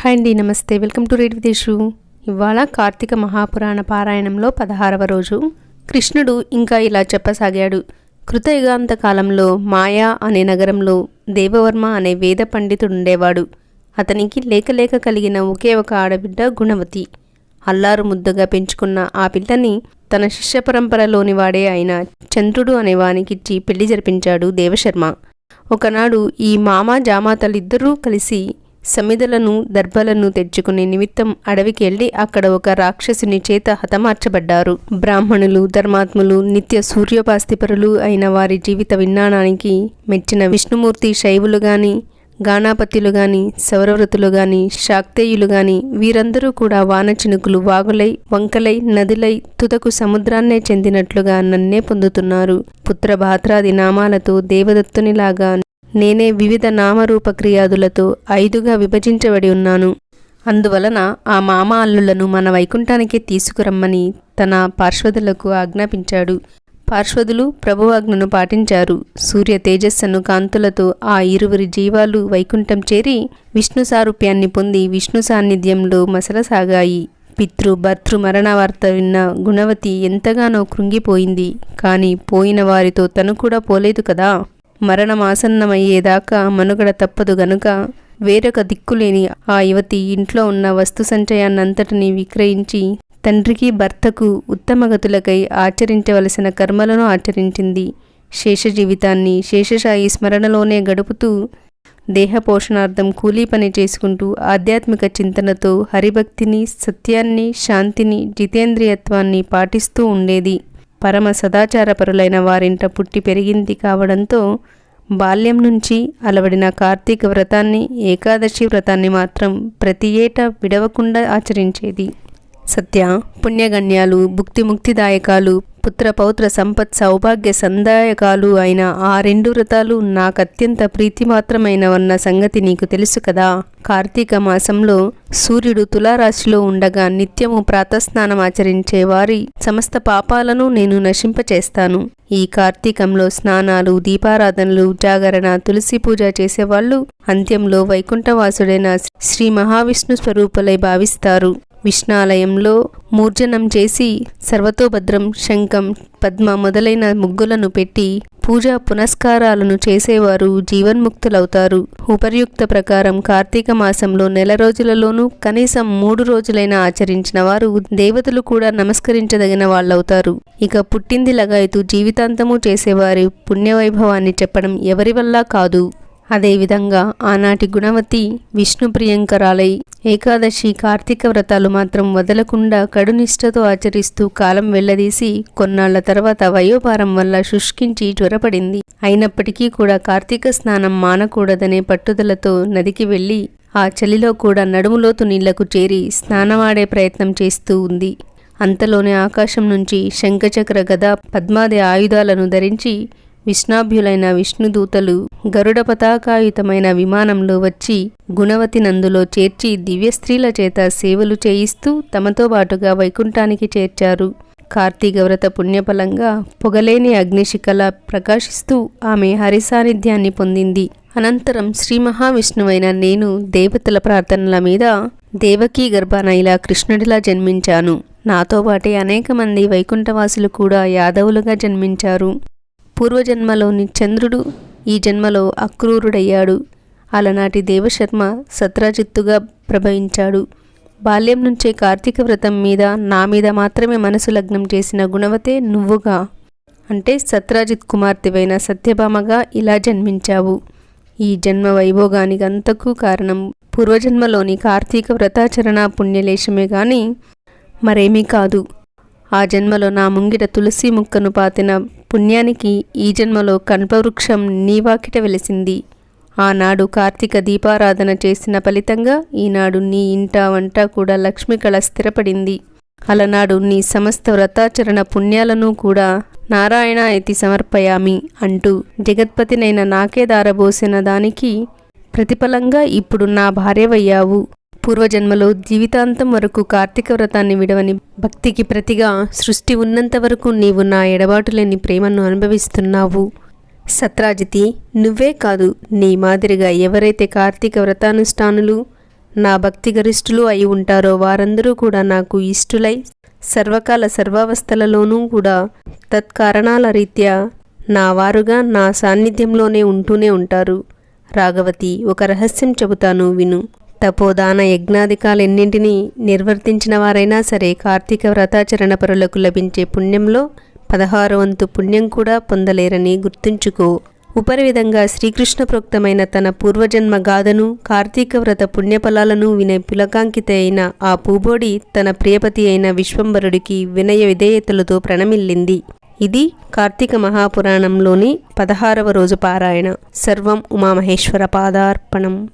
Hi అండి నమస్తే. Welcome to raid విదేశు ఇవాళ కార్తీక మహాపురాణ పారాయణంలో పదహారవ రోజు. కృష్ణుడు ఇంకా ఇలా చెప్పసాగాడు. కృతయుగాంత కాలంలో మాయా అనే నగరంలో దేవవర్మ అనే వేద పండితుడు ఉండేవాడు అతనికి లేకలేక కలిగిన ఒకే ఒక ఆడబిడ్డ గుణవతి. అల్లారు ముద్దగా పెంచుకున్న ఆ పిల్లని తన శిష్య పరంపరలోని వాడే అయిన చంద్రుడు అనే వానికిచ్చి పెళ్ళి జరిపించాడు దేవశర్మ. ఒకనాడు ఈ మామ జామాతలిద్దరూ కలిసి సమిదలను దర్భలను తెచ్చుకునే నిమిత్తం అడవికి వెళ్ళి అక్కడ ఒక రాక్షసుని చేత హతమార్చబడ్డారు. బ్రాహ్మణులు ధర్మాత్ములు నిత్య సూర్యోపాస్తిపరులు అయిన వారి జీవిత విజ్ఞానానికి మెచ్చిన విష్ణుమూర్తి శైవులు గాని గానాపత్యులు గాని సౌరవ్రతులు గాని శాక్తేయులు గాని వీరందరూ కూడా వానచినుకులు వాగులై వంకలై నదిలై తుదకు సముద్రాన్నే చెందినట్లుగా నన్నే పొందుతున్నారు. పుత్ర భాత్రాది నామాలతో దేవదత్తునిలాగా నేనే వివిధ నామరూప క్రియాదులతో ఐదుగా విభజించబడి ఉన్నాను. అందువలన ఆ మామ అల్లులను మన వైకుంఠానికే తీసుకురమ్మని తన పార్శ్వదులకు ఆజ్ఞాపించాడు. పార్శ్వదులు ప్రభువాజ్ఞను పాటించారు. సూర్య తేజస్సును కాంతులతో ఆ ఇరువురి జీవాలు వైకుంఠం చేరి విష్ణు సారూప్యాన్ని పొంది విష్ణు సాన్నిధ్యంలో మసలసాగాయి. పితృ భర్తృ మరణ వార్త విన్న గుణవతి ఎంతగానో కృంగిపోయింది. కానీ పోయిన వారితో తను కూడా పోలేదు కదా? మరణమాసన్నమయ్యేదాకా మనుగడ తప్పదు గనుక వేరొక దిక్కులేని ఆ యువతి ఇంట్లో ఉన్న వస్తు సంచయాన్నంతటినీ విక్రయించి తండ్రికి భర్తకు ఉత్తమగతులకై ఆచరించవలసిన కర్మలను ఆచరించింది. శేష జీవితాన్ని శేషశాయి స్మరణలోనే గడుపుతూ దేహపోషణార్థం కూలీ పని చేసుకుంటూ ఆధ్యాత్మిక చింతనతో హరిభక్తిని సత్యాన్ని శాంతిని జితేంద్రియత్వాన్ని పాటిస్తూ ఉండేది. పరమ సదాచారపరులైన వారింట పుట్టి పెరిగింది కావడంతో బాల్యం నుంచి అలవడిన కార్తీక వ్రతాన్ని ఏకాదశి వ్రతాన్ని మాత్రం ప్రతి ఏటా విడవకుండా ఆచరించేది. సత్య పుణ్యగణ్యాలు భుక్తి ముక్తిదాయకాలు పుత్ర పౌత్ర సంపత్ సౌభాగ్య సందాయకాలు అయిన ఆ రెండు వ్రతాలు నాకు అత్యంత ప్రీతిమాత్రమైనవన్న సంగతి నీకు తెలుసు కదా? కార్తీక మాసంలో సూర్యుడు తులారాశిలో ఉండగా నిత్యము ప్రాతస్నానం ఆచరించే వారి సమస్త పాపాలను నేను నశింపచేస్తాను. ఈ కార్తీకంలో స్నానాలు దీపారాధనలు జాగరణ తులసి పూజ చేసేవాళ్ళు అంత్యంలో వైకుంఠవాసుడైన శ్రీ మహావిష్ణు స్వరూపులై భావిస్తారు. విష్ణాలయంలో మూర్జనం చేసి సర్వతోభద్రం శంఖం పద్మ మొదలైన ముగ్గులను పెట్టి పూజా పునస్కారాలను చేసేవారు జీవన్ముక్తులవుతారు. ఉపర్యుక్త ప్రకారం కార్తీక మాసంలో నెల రోజులలోనూ కనీసం మూడు రోజులైన ఆచరించిన వారు దేవతలు కూడా నమస్కరించదగిన వాళ్ళవుతారు. ఇక పుట్టింది లగాయతూ జీవితాంతము చేసేవారి పుణ్యవైభవాన్ని చెప్పడం ఎవరి వల్ల కాదు. అదేవిధంగా ఆనాటి గుణవతి విష్ణు ప్రియంకరాలై ఏకాదశి కార్తీక వ్రతాలు మాత్రం వదలకుండా కడునిష్టతో ఆచరిస్తూ కాలం వెళ్ళదీసి కొన్నాళ్ళ తర్వాత వయోపారం వల్ల శుష్కించి జ్వరపడింది. అయినప్పటికీ కూడా కార్తీక స్నానం మానకూడదనే పట్టుదలతో నదికి వెళ్ళి ఆ చలిలో కూడా నడుములోతు నీళ్ళకు చేరి స్నానమాడే ప్రయత్నం చేస్తూ ఉంది. అంతలోనే ఆకాశం నుంచి శంఖచక్ర గద పద్మాది ఆయుధాలను ధరించి విష్ణాభ్యులైన విష్ణుదూతలు గరుడ పతాకాయుతమైన విమానంలో వచ్చి గుణవతి నందులో చేర్చి దివ్యస్త్రీల చేత సేవలు చేయిస్తూ తమతో పాటుగా వైకుంఠానికి చేర్చారు. కార్తీక వ్రత పుణ్యఫలంగా పొగలేని అగ్నిశిఖల ప్రకాశిస్తూ ఆమె హరి సాన్నిధ్యాన్ని పొందింది. అనంతరం శ్రీ మహావిష్ణువైన నేను దేవతల ప్రార్థనల మీద దేవకీ గర్భాన ఇలా కృష్ణుడిలా జన్మించాను. నాతో పాటే అనేక మంది వైకుంఠవాసులు కూడా యాదవులుగా జన్మించారు. పూర్వజన్మలోని చంద్రుడు ఈ జన్మలో అక్రూరుడయ్యాడు. అలనాటి దేవశర్మ సత్రాజిత్తుగా ప్రభవించాడు బాల్యం నుంచే కార్తీక వ్రతం మీద నా మీద మాత్రమే మనసు లగ్నం చేసిన గుణవతే నువ్వుగా. అంటే సత్రాజిత్ కుమార్తెవైన సత్యభామగా ఇలా జన్మించావు. ఈ జన్మ వైభోగానికి అంతకు కారణం పూర్వజన్మలోని కార్తీక వ్రతాచరణ పుణ్యలేశమే గాని మరేమీ కాదు. ఆ జన్మలో నా ముంగిట తులసి ముక్కను పాతిన పుణ్యానికి ఈ జన్మలో కల్పవృక్షం నీవాకిట వెలిసింది. ఆనాడు కార్తీక దీపారాధన చేసిన ఫలితంగా ఈనాడు నీ ఇంట వంట కూడా లక్ష్మి కళ స్థిరపడింది. అలనాడు నీ సమస్త వ్రతాచరణ పుణ్యాలను కూడా నారాయణ ఇతి సమర్పయామి అంటూ జగత్పతినైన నాకే దారబోసిన దానికి ప్రతిఫలంగా ఇప్పుడు నా భార్యవయ్యావు. పూర్వజన్మలో జీవితాంతం వరకు కార్తీక వ్రతాన్ని విడవని భక్తికి ప్రతిగా సృష్టి ఉన్నంత వరకు నీవు నా ఎడబాటు లేని ప్రేమను అనుభవిస్తున్నావు. సత్రాజితి నువ్వే కాదు నీ మాదిరిగా ఎవరైతే కార్తీక వ్రతానుష్ఠానులు నా భక్తి గరిష్ఠులు అయి ఉంటారో వారందరూ కూడా నాకు ఇష్టులై సర్వకాల సర్వావస్థలలోనూ కూడా తత్కారణాల రీత్యా నా వారుగా నా సాన్నిధ్యంలోనే ఉంటూనే ఉంటారు. రాఘవతి ఒక రహస్యం చెబుతాను విను. తపోదాన యజ్ఞాధికాలెన్నింటినీ నిర్వర్తించిన వారైనా సరే కార్తీక వ్రతాచరణ పరులకు లభించే పుణ్యంలో పదహారు వంతు పుణ్యం కూడా పొందలేరని గుర్తుంచుకో. ఉపరివిధంగా శ్రీకృష్ణ ప్రోక్తమైన తన పూర్వజన్మ గాథను కార్తీక వ్రత పుణ్యఫలాలను వినే పులకాంకిత అయిన ఆ పూబోడి తన ప్రియపతి అయిన విశ్వంబరుడికి వినయ విధేయతలతో ప్రణమిల్లింది. ఇది కార్తీక మహాపురాణంలోని పదహారవ రోజు పారాయణ. సర్వం ఉమామహేశ్వర పాదార్పణం.